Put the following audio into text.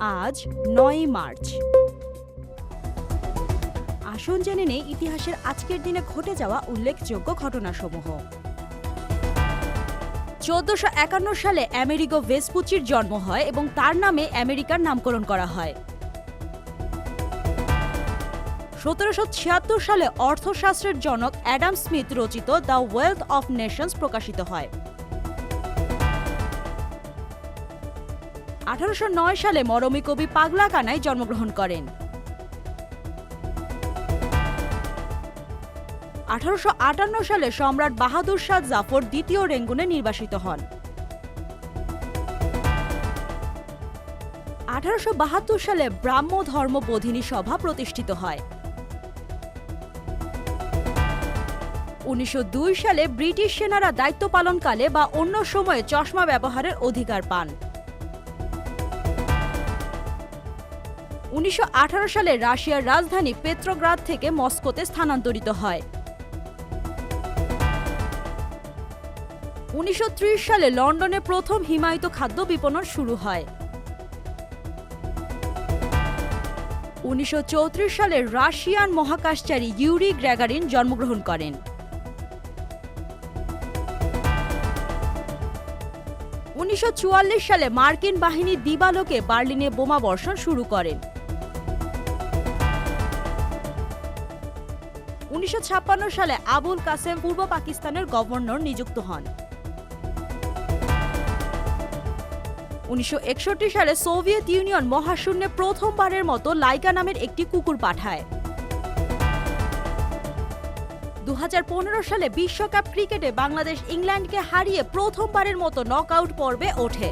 আজ নয় মার্চ। আসন জেনে নেই ইতিহাসের আজকের দিনে ঘটে যাওয়া উল্লেখযোগ্য ঘটনাসমূহ। চোদ্দশো একান্ন সালে আমেরিগো ভেসপুচির জন্ম হয় এবং তার নামে আমেরিকার নামকরণ করা হয়। সতেরোশো ছিয়াত্তর সালে অর্থশাস্ত্রের জনক অ্যাডাম স্মিথ রচিত দ্য ওয়েলথ অফ নেশনস প্রকাশিত হয়। আঠারোশো নয় সালে মরমী কবি পাগলা কানায় জন্মগ্রহণ করেন। আঠারোশো আটান্ন সালে সম্রাট বাহাদুর শাহ জাফর দ্বিতীয় রেঙ্গুনে নির্বাসিত হন। আঠারোশো বাহাত্তর সালে ব্রাহ্ম ধর্ম বোধিনী সভা প্রতিষ্ঠিত হয়। উনিশশো দুই সালে ব্রিটিশ সেনারা দায়িত্ব পালনকালে বা অন্য সময়ে চশমা ব্যবহারের অধিকার পান। উনিশশো আঠারো সালে রাশিয়ার রাজধানী পেত্রোগ্রাদ থেকে মস্কোতে স্থানান্তরিত হয়। উনিশশো ত্রিশ সালে লন্ডনে প্রথম হিমায়িত খাদ্য বিপণন শুরু হয়। উনিশশো চৌত্রিশ সালে রাশিয়ান মহাকাশচারী ইউরি গ্র্যাগারিন জন্মগ্রহণ করেন। উনিশশো চুয়াল্লিশ সালে মার্কিন বাহিনী দিবালোকে বার্লিনে বোমা বর্ষণ শুরু করেন। উনিশশো সালে আবুল কাসেম পূর্ব পাকিস্তানের গভর্নর নিযুক্ত হন। উনিশশো একষট্টি সালে সোভিয়েত ইউনিয়ন মহাশূন্যে প্রথমবারের মতো লাইকা নামের একটি কুকুর পাঠায়। দু হাজার পনেরো সালে বিশ্বকাপ ক্রিকেটে বাংলাদেশ ইংল্যান্ডকে হারিয়ে প্রথমবারের মতো নকআউট পর্বে ওঠে।